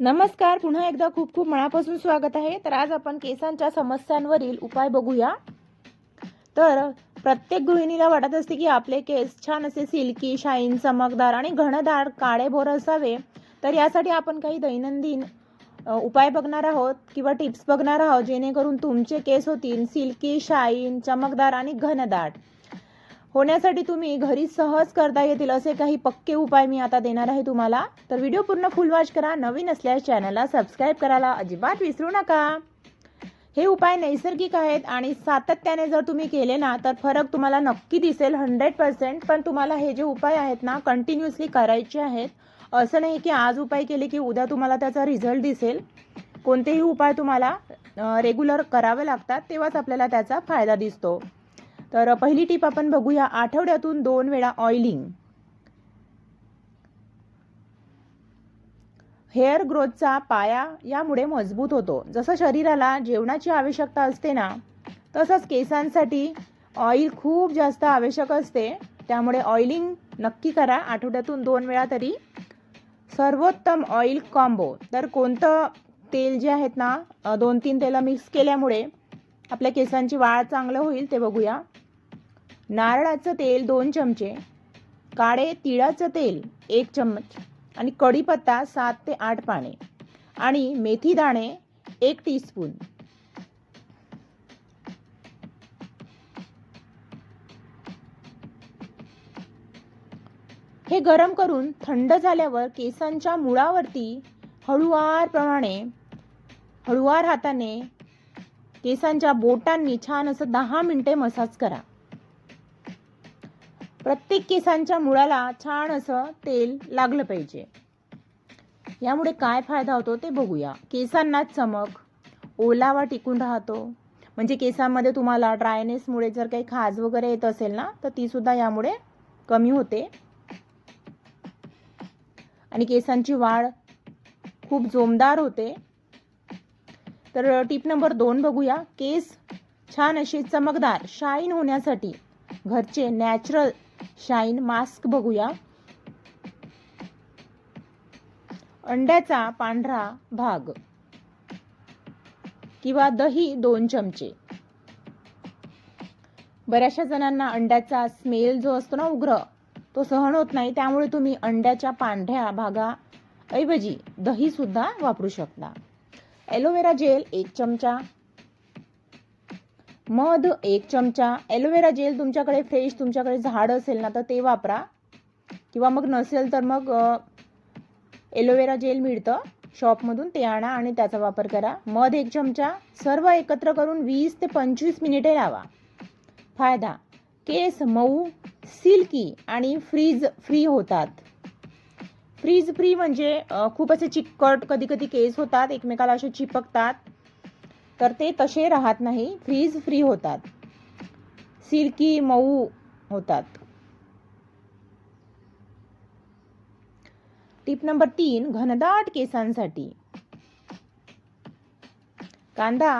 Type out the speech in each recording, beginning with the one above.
नमस्कार पुन्हा एकदा खूप खूप मनापासून स्वागत आहे. तर आज आपण केसांच्या समस्यांवरील उपाय बघूया. तर प्रत्येक गृहिणीला वाटत असते की आपले केस छान असे सिल्की शाईन चमकदार आणि घनदार काळेभोर असावे. तर यासाठी आपण काही दैनंदिन उपाय बघणार आहोत किंवा टिप्स बघणार आहोत जेणेकरून तुमचे केस होतील सिल्की शाईन चमकदार आणि घनदाट. होण्यासाठी तुम्ही घरी सहज करता येतील असे काही पक्के उपाय मी आता देणार आहे तुम्हाला. तर व्हिडिओ पूर्ण फुल वॉच करा नवीन असल्यास चॅनलला सबस्क्राईब करायला अजिबात विसरू नका. हे उपाय नैसर्गिक आहेत आणि सातत्याने जर तुम्ही केले ना तर फरक तुम्हाला नक्की दिसेल हंड्रेड पर्सेंट. पण तुम्हाला हे जे उपाय आहेत ना कंटिन्युअसली करायचे आहेत. असं नाही की आज उपाय केले की उद्या तुम्हाला त्याचा रिझल्ट दिसेल. कोणतेही उपाय तुम्हाला रेग्युलर करावे लागतात तेव्हाच आपल्याला त्याचा फायदा दिसतो. तर पहिली टीप आपण बघूया आठवड्यातून दोन वेळा ऑइलिंग हेअर ग्रोथचा पाया यामुळे मजबूत होतो. जसं शरीराला जेवणाची आवश्यकता असते ना तसंच केसांसाठी ऑइल खूप जास्त आवश्यक असते. त्यामुळे ऑइलिंग नक्की करा आठवड्यातून दोन वेळा तरी. सर्वोत्तम ऑइल कॉम्बो तर कोणतं तेल जे आहेत ना दोन तीन तेलं मिक्स केल्यामुळे आपल्या केसांची वाढ चांगलं होईल ते बघूया. नारळाचं तेल दोन चमचे काळे तिळाचं तेल एक चम्मच आणि कढीपत्ता सात ते आठ पाने आणि मेथी दाणे एक टीस्पून हे गरम करून थंड झाल्यावर केसांच्या मुळावरती हळुवारप्रमाणे हळुवार हाताने केसांच्या बोटांनी छान असं दहा मिनटे मसाज करा. प्रत्येक केसांच्या मुळाला छान असं तेल लागलं पाहिजे. यामुळे काय फायदा होतो ते बघूया. केसांना चमक ओलावा टिकून राहतो. म्हणजे केसांमध्ये तुम्हाला ड्रायनेसमुळे जर काही खाज वगैरे येत असेल ना तर ती सुद्धा यामुळे कमी होते. आणि केसांची वाढ खूप जोमदार होते. तर टिप नंबर दोन बघूया. केस छान असे चमकदार शाईन होण्यासाठी घरचे नॅचरल शाईन मास्क बघूया. अंड्याचा पांढरा भाग किंवा दही दोन चमचे. बऱ्याचशा जणांना अंड्याचा स्मेल जो असतो ना उग्र तो सहन होत नाही. त्यामुळे तुम्ही अंड्याच्या पांढऱ्या भागाऐवजी दही सुद्धा वापरू शकता. एलोवेरा जेल एक चमचा. मध एक चमचा. एलोवेरा जेल तुमच्याकडे फ्रेश तुमच्याकडे झाड असेल ना तर ते वापरा. किंवा मग नसेल तर मग एलोवेरा जेल मिळतं. शॉपमधून ते आणा आणि त्याचा वापर करा. मध एक चमचा. सर्व एकत्र करून वीस ते पंचवीस मिनिटे लावा. फायदा. केस मऊ सिल्की आणि फ्रीज फ्री होतात. फ्रीज फ्री म्हणजे खूप असे चिकट कधी कधी केस होतात. एकमेकाला असे चिपकतात. तर ते तसे राहत नाही. फ्रीज फ्री होतात. सिरकी मऊ होतात. टिप नंबर तीन घनदाट केसांसाठी. कांदा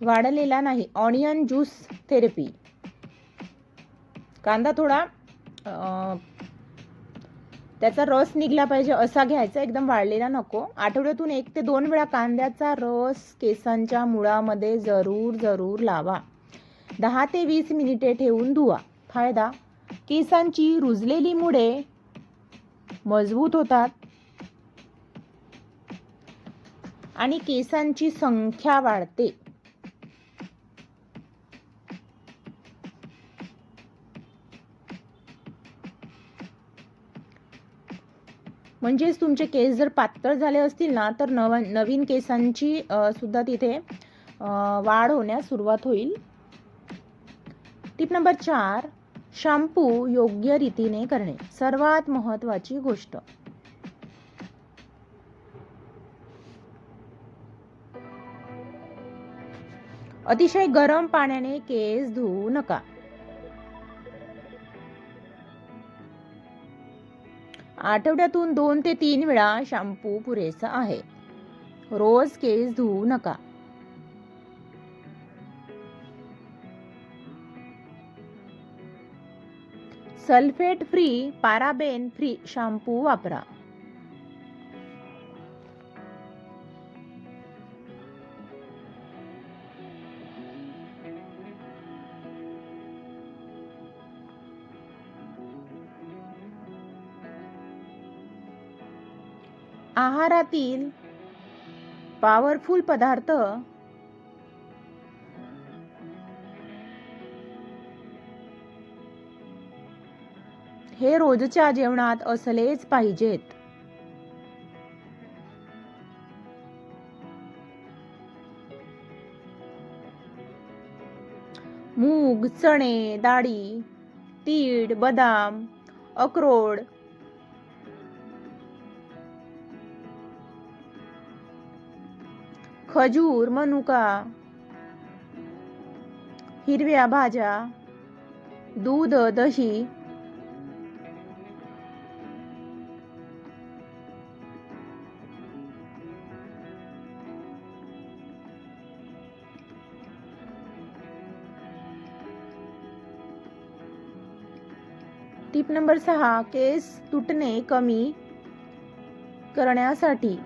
वाढलेला नाही. ऑनियन ज्यूस थेरपी कांदा थोडा त्याचा रस निघला पाहिजे असा घ्यायचा एकदम वाळलेला नको. आठवड्यातून एक ते दोन वेळा कांद्याचा रस केसांच्या मुळामध्ये जरूर जरूर लावा. दहा ते वीस मिनिटे ठेवून धुवा. फायदा? केसांची रुजलेली मुळे मजबूत होतात. आणि केसांची संख्या वाढते. म्हणजेच तुमचे केस जर पातळ झाले असतील ना तर नव नवीन केसांची सुद्धा तिथे वाढ होण्यास सुरुवात होईल. टिप नंबर चार शॅम्पू योग्य रीतीने करणे सर्वात महत्वाची गोष्ट. अतिशय गरम पाण्याने केस धुवू नका. आठवड्यातून दोन ते तीन वेळा शॅम्पू पुरेसा आहे. रोज केस धुवू नका. Sulphate free paraben free shampoo वापरा. आहारातील पॉवरफुल पदार्थ हे रोजच्या जेवणात असलेच पाहिजेत. मूग चणे डाळी तीळ बदाम अक्रोड खजूर मनुका हिरव्या भाज्या दूध दही टिप नंबर सहा केस तुटणे कमी करण्यासाठी.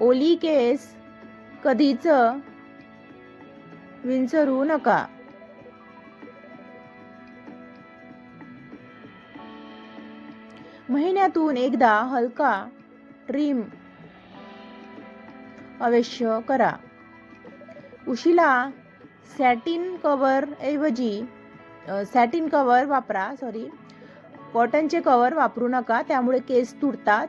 ओली केस कधीच विंचरू नका. महिन्यातून एकदा हलका ट्रिम अवश्य करा. उशीला सॅटिन कवर ऐवजी सॅटिन कवर वापरा सॉरी कॉटनचे कवर वापरू नका त्यामुळे केस तुटतात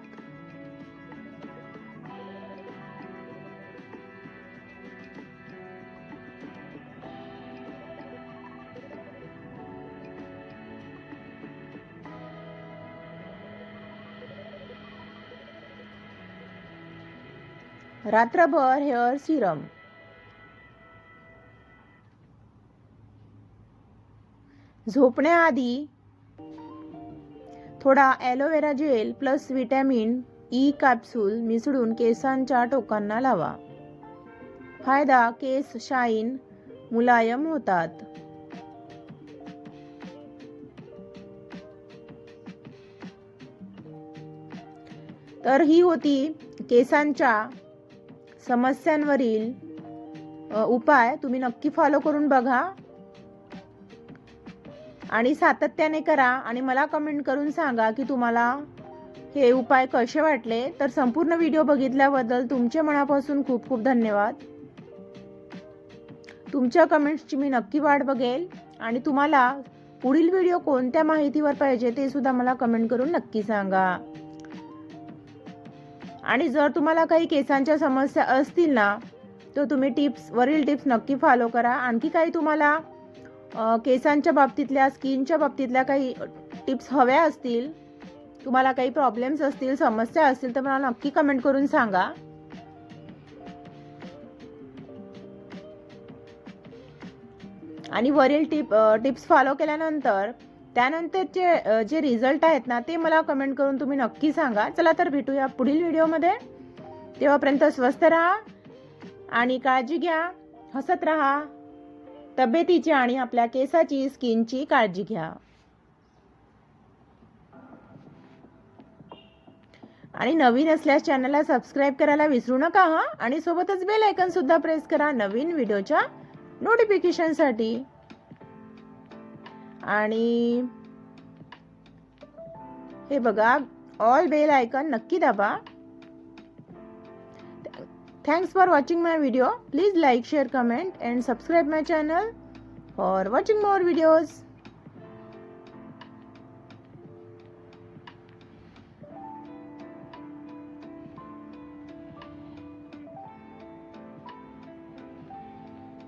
रात्रभर हेअर सिरम. झोपण्याआधी थोडा aloe vera gel plus vitamin E capsule मिसळून केसांच्या टोकांना लावा. फायदा केस शाईन मुलायम होतात. तर ही होती केसांच्या समस्यांवरील उपाय तुम्ही नक्की फॉलो करून बघा. आणि सातत्याने करा आणि मला कमेंट करून सांगा की तुम्हाला हे उपाय कसे वाटले. तर संपूर्ण व्हिडिओ बघितल्याबद्दल तुमचे मनापासून खूप खूप धन्यवाद. तुमच्या कमेंट्सची मी नक्की वाट बघेल आणि तुम्हाला पुढील व्हिडिओ कोणत्या माहितीवर पाहिजे ते सुद्धा मला कमेंट करून नक्की सांगा. आणि जर तुम्हाला काही केसांच्या समस्या असतील ना तर तुम्ही टिप्स वरील टिप्स नक्की फॉलो करा. आणखी काही तुम्हाला केसांच्या बाबतीतल्या स्किनच्या बाबतीतल्या काही टिप्स हव्या असतील तुम्हाला काही प्रॉब्लेम्स असतील समस्या असतील तर मला नक्की कमेंट करून सांगा. आणि वरील टिप टिप्स फॉलो केल्यानंतर त्यानंतरचे जे रिझल्ट आहेत ना ते मला कमेंट करून तुम्ही नक्की सांगा. चला तर भेटूया पुढील व्हिडिओमध्ये तेव्हापर्यंत स्वस्थ राहा आणि काळजी घ्या हसत राहा तब्येतीची आणि आपल्या केसाची स्किनची काळजी घ्या. आणि नवीन असल्यास चॅनलला सबस्क्राईब करायला विसरू नका हा. आणि सोबतच बेल आयकन सुद्धा प्रेस करा नवीन व्हिडिओच्या नोटिफिकेशनसाठी आणि हे बघा ऑल बेल आयकॉन नक्की दाबा. Thanks for watching my video please like share comment and subscribe my channel for watching more videos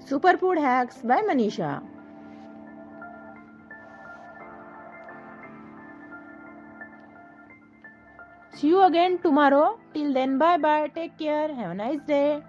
super food hacks by Manisha See you again tomorrow. Till then, bye bye. Take care. Have a nice day.